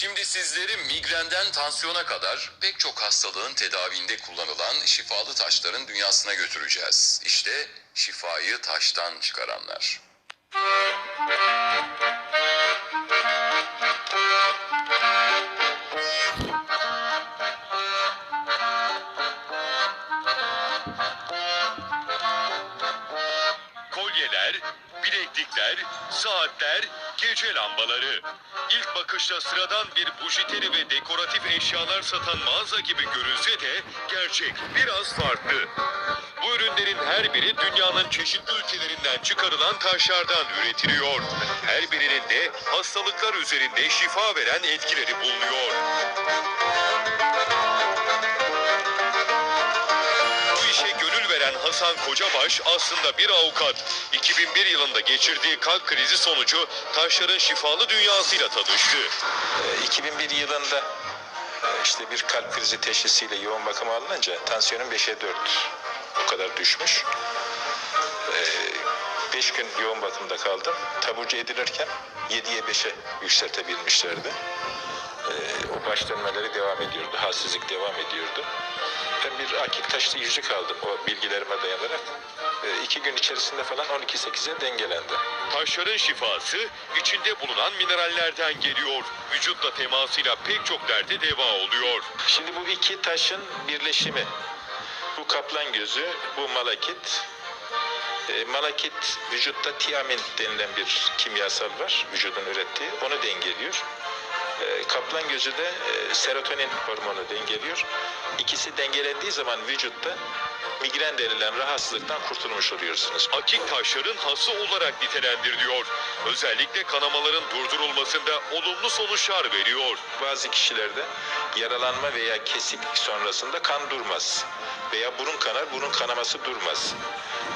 Şimdi sizleri migrenden tansiyona kadar pek çok hastalığın tedavinde kullanılan şifalı taşların dünyasına götüreceğiz. İşte şifayı taştan çıkaranlar. Bileklikler, saatler, gece lambaları. İlk bakışta sıradan bir bujiteri ve dekoratif eşyalar satan mağaza gibi görünse de gerçek biraz farklı. Bu ürünlerin her biri dünyanın çeşitli ülkelerinden çıkarılan taşlardan üretiliyor. Her birinin de hastalıklar üzerinde şifa veren etkileri bulunuyor. Veren Hasan Kocabaş aslında bir avukat. 2001 yılında geçirdiği kalp krizi sonucu taşların şifalı dünyasıyla tanıştı. Ee, 2001 yılında e, işte bir kalp krizi teşhisiyle yoğun bakıma alınınca tansiyonum 5'e 4 o kadar düşmüş. 5 gün yoğun bakımda kaldım. Taburcu edilirken 7'ye 5'e yükseltebilmişlerdi. Ee, O baş dönmeleri devam ediyordu. Halsizlik devam ediyordu. Ben bir akik taşlı yüzük aldım o bilgilerime dayanarak. Ee, iki gün içerisinde falan 12-8'e dengelendi. Taşların şifası içinde bulunan minerallerden geliyor. Vücutla temasıyla pek çok derde deva oluyor. Şimdi bu iki taşın birleşimi. Bu kaplan gözü, bu malakit. E, malakit vücutta tiamin denilen bir kimyasal var vücudun ürettiği. Onu dengeliyor. E, kaplan gözü de e, serotonin hormonu dengeliyor. İkisi dengelendiği zaman vücutta migren denilen rahatsızlıktan kurtulmuş oluyorsunuz. Akik taşların hası olarak nitelendiriliyor. Özellikle kanamaların durdurulmasında olumlu sonuçlar veriyor. Bazı kişilerde yaralanma veya kesik sonrasında kan durmaz. Veya burun kanar, burun kanaması durmaz.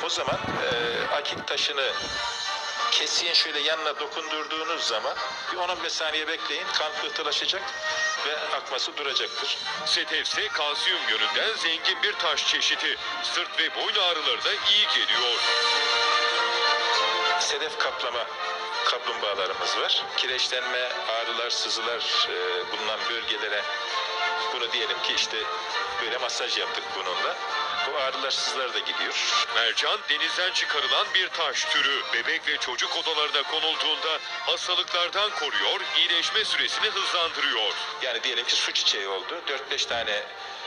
O zaman e, akik taşını kesiğin şöyle yanına dokundurduğunuz zaman bir 10-15 saniye bekleyin kan pıhtılaşacak ve akması duracaktır. Sedefse kalsiyum yönünden zengin bir taş çeşidi. Sırt ve boyun ağrılarına iyi geliyor. Sedef kaplama kaplumbağalarımız var. Kireçlenme, ağrılar, sızılar e, bulunan bölgelere bunu diyelim ki işte böyle masaj yaptık bununla. Bu ağrılar, sızılar da gidiyor. Mercan denizden çıkarılan bir taş türü. Bebek ve çocuk odalarına konulduğunda hastalıklardan koruyor, iyileşme süresini hızlandırıyor. Yani diyelim ki su çiçeği oldu. 4-5 tane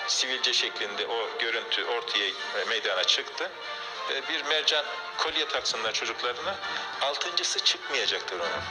sivilce şeklinde o görüntü ortaya e, meydana çıktı. E, Bir mercan kolye taksınlar çocuklarına. Altıncısı çıkmayacaktır onun.